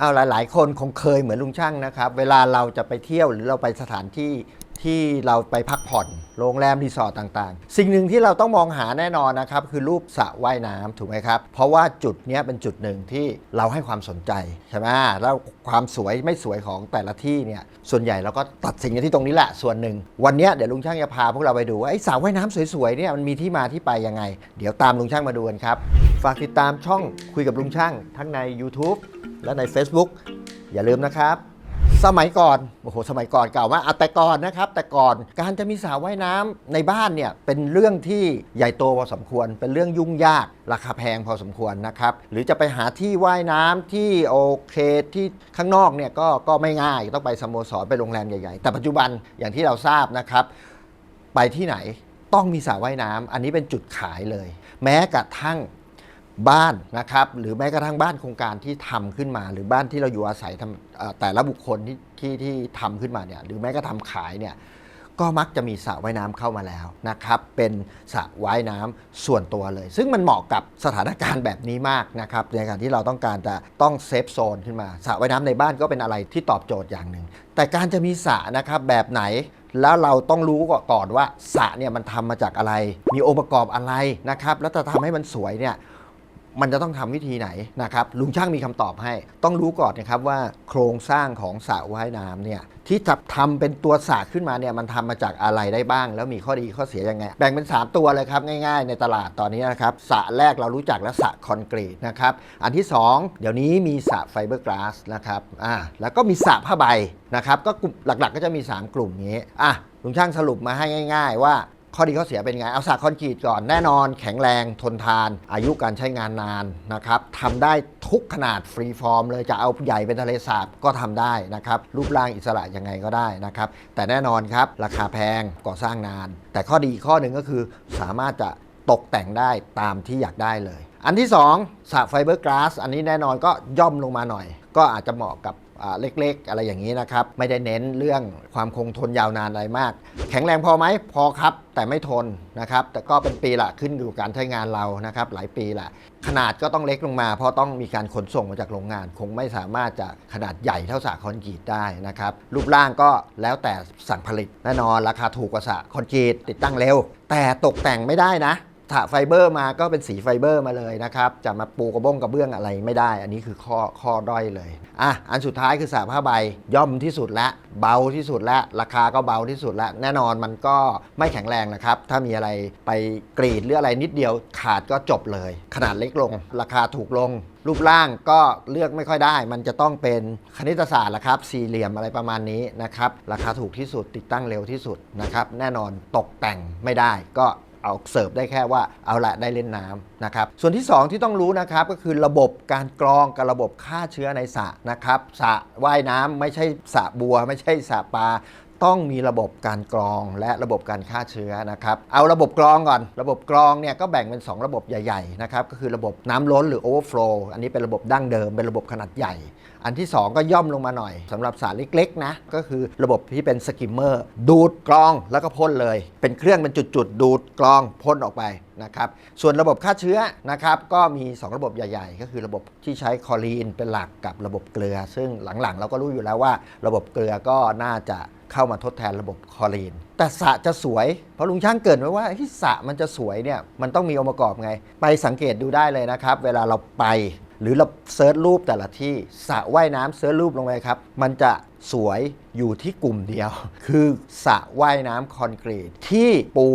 เอาหลาย ๆ คนคงเคยเหมือนลุงช่างนะครับ เวลาเราจะไปเที่ยวหรือเราไปสถานที่ที่เราไปพักผ่อน โรงแรมรีสอร์ทต่างๆ สิ่งหนึ่งที่เราต้องมองหาแน่นอนนะครับ คือรูปสระว่ายน้ำถูกไหมครับ เพราะว่าจุดนี้เป็นจุดหนึ่งที่เราให้ความสนใจใช่ไหมแล้วความสวยไม่สวยของแต่ละที่เนี่ยส่วนใหญ่เราก็ตัดสินกันที่ตรงนี้แหละส่วนหนึ่ง วันนี้เดี๋ยวลุงช่างจะพาพวกเราไปดูว่าไอ้สระว่ายน้ำสวยๆเนี่ยมันมีที่มาที่ไปยังไง เดี๋ยวตามลุงช่างมาดูกันครับ ฝากติดตามช่องคุยกับลุงช่าง ทั้งใน YouTube และใน Facebook อย่าลืมนะครับ สมัยก่อนโอ้โหสมัยก่อนเก่ามากอะแต่ก่อนนะครับ แต่ก่อนการจะมีสระว่ายน้ำในบ้านเนี่ยเป็นเรื่องที่ใหญ่โตพอสมควร เป็นเรื่องยุ่งยากราคาแพงพอสมควรนะครับ หรือจะไปหาที่ว่ายน้ำที่โอเคที่ข้างนอกเนี่ยก็ก็ไม่ง่ายต้องไปสโมสรไปโรงแรมใหญ่ๆ แต่ปัจจุบันอย่างที่เราทราบนะครับ ไปที่ไหนต้องมีสระว่ายน้ำอันนี้เป็นจุดขายเลย แม้กระทั่ง บ้านนะครับหรือแม้กระทั่งบ้านโครงการที่ทำขึ้นมา หรือบ้านที่เราอยู่อาศัยทำแต่ละบุคคลที่ที่ที่ทำขึ้นมาเนี่ยหรือแม้กระทั่งขายเนี่ยก็มักจะมีสระว่ายน้ำเข้ามาแล้วนะครับ เป็นสระว่ายน้ำส่วนตัวเลย ซึ่งมันเหมาะกับสถานการณ์แบบนี้มากนะครับ ในการที่เราต้องการจะต้องเซฟโซนขึ้นมาสระว่ายน้ำในบ้านก็เป็นอะไรที่ตอบโจทย์อย่างหนึ่ง แต่การจะมีสระนะครับแบบไหน แล้วเราต้องรู้ก่อนว่าสระเนี่ยมันทำมาจากอะไร มีองค์ประกอบอะไรนะครับ แล้วจะทำให้มันสวยเนี่ย มันจะต้องทำวิธีไหนนะครับลุงช่างมีคำตอบให้ ต้องรู้ก่อนนะครับว่าโครงสร้างของสระว่ายน้ำเนี่ยที่จะทำเป็นตัวสระขึ้นมาเนี่ยมันทำมาจากอะไรได้บ้าง แล้วมีข้อดีข้อเสียยังไง แบ่งเป็น 3 ตัวเลยครับง่ายๆ ในตลาดตอนนี้นะครับสระแรกเรารู้จักแล้วสระคอนกรีตนะครับอันที่ 2 เดี๋ยวนี้มีสระไฟเบอร์กลาสนะครับอ่าแล้วก็มีสระผ้าใบนะครับก็กลุ่มหลักๆ ก็จะมี 3 กลุ่มนี้อะลุงช่างสรุปมาให้ง่าย ๆ ว่า ข้อดีข้อเสียเป็นไง เอาสระคอนกรีตก่อนแน่นอน แข็งแรงทนทาน อายุการใช้งานนานนะครับทำได้ทุกขนาดฟรีฟอร์มเลยจะเอาใหญ่เป็นทะเลสาบก็ทำได้นะครับ รูปร่างอิสระยังไงก็ได้นะครับ แต่แน่นอนครับ ราคาแพงก่อสร้างนาน แต่ข้อดีข้อหนึ่งก็คือสามารถจะตกแต่งได้ตามที่อยากได้เลย อันที่2สระไฟเบอร์กลาสอันนี้แน่นอนก็ย่อมลงมาหน่อย ก็อาจจะเหมาะกับ เล็กๆ อะไรอย่างนี้นะครับ ไม่ได้เน้นเรื่องความคงทนยาวนานอะไรมาก แข็งแรงพอไหมพอครับ แต่ไม่ทนนะครับ แต่ก็เป็นปีละขึ้นอยู่กับการใช้งานเรานะครับ หลายปีละขนาดก็ต้องเล็กลงมา เพราะต้องมีการขนส่งมาจากโรงงาน คงไม่สามารถจะขนาดใหญ่เท่าสระคอนกรีตได้นะครับ รูปร่างก็แล้วแต่สั่งผลิตแน่นอนราคาถูกกว่าสระคอนกรีตติดตั้งเร็ว แต่ตกแต่งไม่ได้นะ ถาไฟเบอร์มาก็เป็นสีไฟเบอร์มาเลยนะครับ จะมาปูกระบ้งกระเบื้องอะไรไม่ได้ อันนี้คือข้อข้อด้อยเลย อะ อันสุดท้ายคือสาผ้าใบย่อมที่สุดและ เบาที่สุดและ ราคาก็เบาที่สุดและ แน่นอนมันก็ไม่แข็งแรงนะครับ ถ้ามีอะไรไปกรีดหรืออะไรนิดเดียวขาดก็จบเลย ขนาดเล็กลง ราคาถูกลง รูปร่างก็เลือกไม่ค่อยได้ มันจะต้องเป็นคณิตศาสตร์ละครับ สี่เหลี่ยมอะไรประมาณนี้นะครับ ราคาถูกที่สุดติดตั้งเร็วที่สุดนะครับ แน่นอนตกแต่งไม่ได้ก็ เอาเสิร์ฟได้แค่ว่าเอาละได้เล่นน้ำนะครับส่วนที่ 2 ที่ต้องรู้นะครับก็คือระบบการกรองกับระบบฆ่าเชื้อในสระนะครับสระว่ายน้ำไม่ใช่สระบัว ไม่ใช่สระปลา ต้องมีระบบการกรองและระบบการฆ่าเชื้อนะครับ เอาระบบกรองก่อน ระบบกรองเนี่ยก็แบ่งเป็น 2 ระบบใหญ่ๆนะครับ ก็คือระบบน้ำล้นหรือ overflow อันนี้เป็นระบบดั้งเดิม เป็นระบบขนาดใหญ่ อันที่ 2 ก็ย่อมลงมาหน่อยสำหรับสารเล็กๆนะ ก็คือระบบที่เป็นสกิมเมอร์ดูดกรองแล้วก็พ่นเลย เป็นเครื่องเป็นจุดๆ ดูดกรองพ่นออกไปนะครับ ส่วนระบบฆ่าเชื้อนะครับก็มี 2 ระบบใหญ่ ๆ ก็คือระบบที่ใช้คลอรีนเป็นหลักกับระบบเกลือ ซึ่งหลังๆ เราก็รู้อยู่แล้วว่า ระบบเกลือก็น่าจะ เข้ามาทดแทนระบบคอรีน แต่สระจะสวย เพราะลุงช่างเกิดไว้ว่าที่สระมันจะสวยเนี่ยมันต้องมีองค์ประกอบไง ไปสังเกตดูได้เลยนะครับ เวลาเราไป หรือเราเซิร์ชรูปแต่ละที่สระว่ายน้ำเซิร์ชรูปลงไปครับ มันจะสวยอยู่ที่กลุ่มเดียว คือสระว่ายน้ำคอนกรีตที่ปู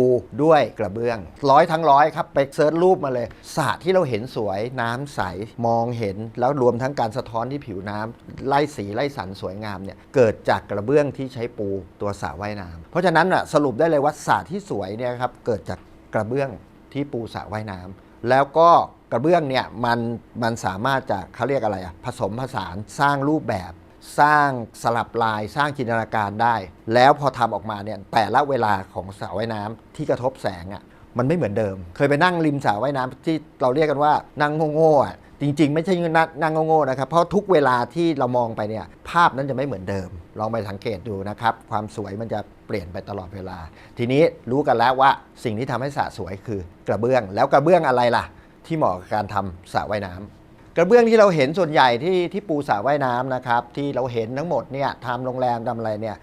ด้วยกระเบื้อง ร้อยทั้งร้อยครับไปเซิร์ชรูปมาเลยสระที่เราเห็นสวยน้ำใสมองเห็น แล้วรวมทั้งการสะท้อนที่ผิวน้ำไล่สีไล่สันสวยงามเนี่ยเกิดจากกระเบื้องที่ใช้ปูตัวสระว่ายน้ำเพราะฉะนั้นน่ะสรุปได้เลยว่าสระที่สวยเนี่ยครับเกิดจากกระเบื้องที่ปูสระว่ายน้ำแล้วก็ ระเบื้องเนี่ยมันมันสามารถจะเขาเรียกอะไรอะผสมผสานสร้างรูปแบบ สร้างสลับลายสร้างจินตนาการได้ แล้วพอทำออกมาเนี่ยแต่ละเวลาของสระว่ายน้ำที่กระทบแสงอะมันไม่เหมือนเดิม เคยไปนั่งริมสระว่ายน้ำที่เราเรียกกันว่านั่งโง่ๆอะจริงๆ ไม่ใช่นั่งนั่งโง่ๆนะครับเพราะทุกเวลาที่เรามองไปเนี่ยภาพนั้นจะไม่เหมือนเดิม ลองไปสังเกตดูนะครับ ความสวยมันจะเปลี่ยนไปตลอดเวลา ทีนี้รู้กันแล้วว่าสิ่งที่ทำให้สระสวยคือกระเบื้อง แล้วกระเบื้องอะไรล่ะ ที่เหมาะกับการทำสระว่ายน้ำกระเบื้องที่เราเห็นส่วนใหญ่ที่ที่ปูสระว่ายน้ำนะครับที่เราเห็นทั้งหมดเนี่ยทำโรงแรมทำอะไรเนี่ย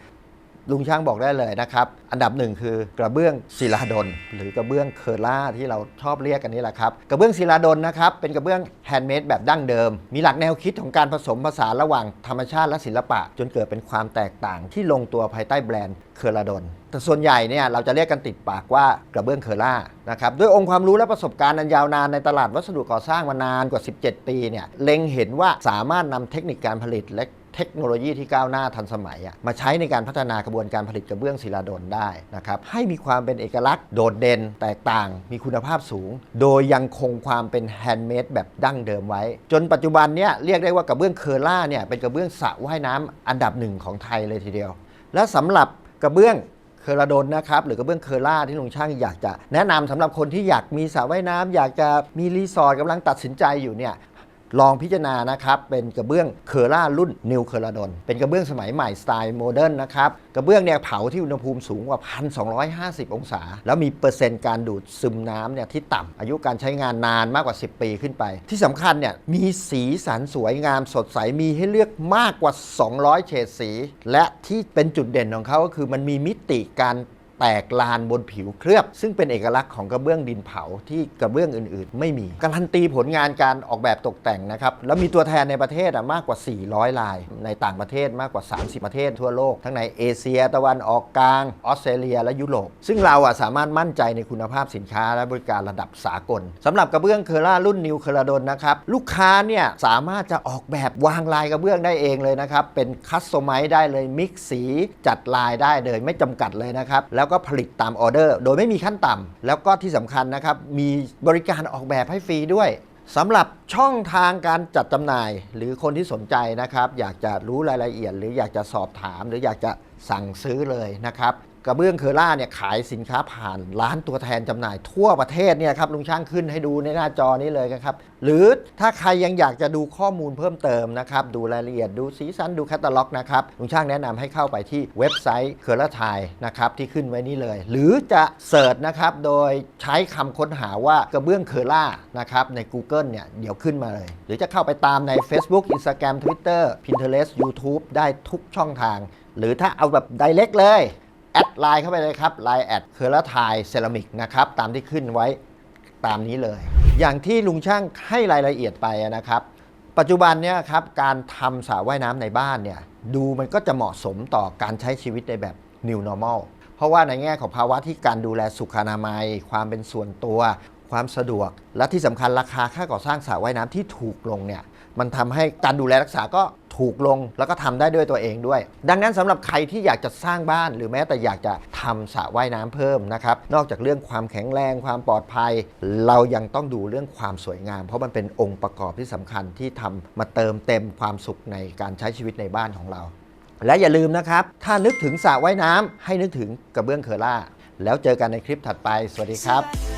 ลุงช่างบอกได้เลยนะครับ อันดับหนึ่งคือกระเบื้องศิลาดลหรือกระเบื้องเคอร่าที่เราชอบเรียกกันนี่แหละครับ กระเบื้องศิลาดลนะครับเป็นกระเบื้องแฮนด์เมดแบบดั้งเดิม มีหลักแนวคิดของการผสมผสานระหว่างธรรมชาติและศิลปะ จนเกิดเป็นความแตกต่างที่ลงตัวภายใต้แบรนด์เคอราดลแต่ส่วนใหญ่เนี่ยเราจะเรียกกันติดปากว่ากระเบื้องเคอร่านะครับด้วยองค์ความรู้และประสบการณ์อันยาวนานในตลาดวัสดุก่อสร้างมานานกว่า 17 ปีเนี่ยเล็งเห็นว่าสามารถนำเทคนิคการผลิตและ เทคโนโลยีที่ก้าวหน้าทันสมัยมาใช้ในการพัฒนากระบวนการผลิตกระเบื้องศิลาดลได้นะครับให้มีความเป็นเอกลักษณ์โดดเด่นแตกต่าง มีคุณภาพสูง โดยยังคงความเป็นแฮนด์เมดแบบดั้งเดิมไว้ จนปัจจุบันเนี่ยเรียกได้ว่ากระเบื้องเคอร่าเนี่ยเป็นกระเบื้องสระว่ายน้ำอันดับหนึ่งของไทยเลยทีเดียว และสำหรับกระเบื้องเคอราดนนะครับหรือกระเบื้องเคอร่าที่ลุงช่างอยากจะ แนะนำสำหรับคนที่อยากมีสระว่ายน้ำอยากจะมีรีสอร์ทกำลังตัดสินใจอยู่เนี่ย ลองพิจารณานะครับ เป็นกระเบื้องเคอร่ารุ่นนิวเคอราดนเป็นกระเบื้องสมัยใหม่สไตล์โมเดิร์นนะครับ กระเบื้องเนี่ยเผาที่อุณหภูมิสูงกว่า 1,250 องศา แล้วมีเปอร์เซ็นต์การดูดซึมน้ำเนี่ยที่ต่ำอายุการใช้งานนานมากกว่า 10 ปีขึ้นไป ที่สำคัญเนี่ยมีสีสันสวยงามสดใสมีให้เลือกมากกว่า 200 เฉดสี และที่เป็นจุดเด่นของเขาก็คือมันมีมิติการ แตกลานบนผิวเคลือบ ซึ่งเป็นเอกลักษณ์ของกระเบื้องดินเผาที่กระเบื้องอื่นๆ ไม่มี การันตีผลงานการออกแบบตกแต่งนะครับแล้วมีตัวแทนในประเทศมากกว่า 400 ลาย ในต่างประเทศมากกว่า 30 ประเทศทั่วโลก ทั้งในเอเชียตะวันออกกลางออสเตรเลียและยุโรปซึ่งเราอะสามารถมั่นใจในคุณภาพสินค้าและบริการระดับสากลสำหรับกระเบื้องเคอร่ารุ่นนิวเคอราดนนะครับลูกค้าเนี่ยสามารถจะออกแบบวางลายกระเบื้องได้เองเลยนะครับเป็นคัสตอมไมซ์ได้เลยมิกสีจัดลายได้เลยไม่จำกัดเลยนะครับแล้วแล้วก็ผลิตตามออเดอร์ โดยไม่มีขั้นต่ำแล้วก็ที่สำคัญนะครับ มีบริการออกแบบให้ฟรีด้วยสำหรับช่องทางการจัดจำหน่าย หรือคนที่สนใจนะครับ อยากจะรู้รายละเอียด หรืออยากจะสอบถาม หรืออยากจะสั่งซื้อเลยนะครับ กระเบื้องเคอร่าเนี่ยขายสินค้าผ่านร้านตัวแทนจำหน่ายทั่วประเทศเนี่ยครับลุงช่างขึ้นให้ดูในหน้าจอนี้เลยครับ หรือถ้าใครยังอยากจะดูข้อมูลเพิ่มเติมนะครับดูรายละเอียดดูสีสันดูแคตตาล็อกนะครับลุงช่างแนะนำให้เข้าไปที่เว็บไซต์เคอร่าไทยนะครับที่ขึ้นไว้นี่เลย หรือจะเสิร์ชนะครับโดยใช้คำค้นหาว่ากระเบื้องเคอร่านะครับใน Google เนี่ยเดี๋ยวขึ้นมาเลย หรือจะเข้าไปตามใน Facebook Instagram Twitter Pinterest YouTube ได้ทุกช่องทาง หรือถ้าเอาแบบ direct เลย แอดไลน์เข้าไปเลยครับไลน์แอดเคอร์ไทยเซรามิกนะครับตามที่ขึ้นไว้ตามนี้เลย อย่างที่ลุงช่างให้รายละเอียดไปนะครับ ปัจจุบันเนี่ยครับการทำสระว่ายน้ำในบ้านเนี่ยดูมันก็จะเหมาะสมต่อการใช้ชีวิตในแบบ New Normal เพราะว่าในแง่ของภาวะที่การดูแลสุขอนามัย ความเป็นส่วนตัว ความสะดวก และที่สำคัญราคาค่าก่อสร้างสระว่ายน้ำที่ถูกลงเนี่ย มันทำให้การดูแลรักษาก็ถูกลงแล้วก็ทำได้ด้วยตัวเองด้วย ดังนั้นสำหรับใครที่อยากจะสร้างบ้าน หรือแม้แต่อยากจะทำสระว่ายน้ำเพิ่มนะครับ นอกจากเรื่องความแข็งแรงความปลอดภัย เรายังต้องดูเรื่องความสวยงาม เพราะมันเป็นองค์ประกอบที่สำคัญที่ทำมาเติมเต็มความสุขในการใช้ชีวิตในบ้านของเรา และอย่าลืมนะครับ ถ้านึกถึงสระว่ายน้ำให้นึกถึงกระเบื้องเคอร่าแล้วเจอกันในคลิปถัดไป สวัสดีครับ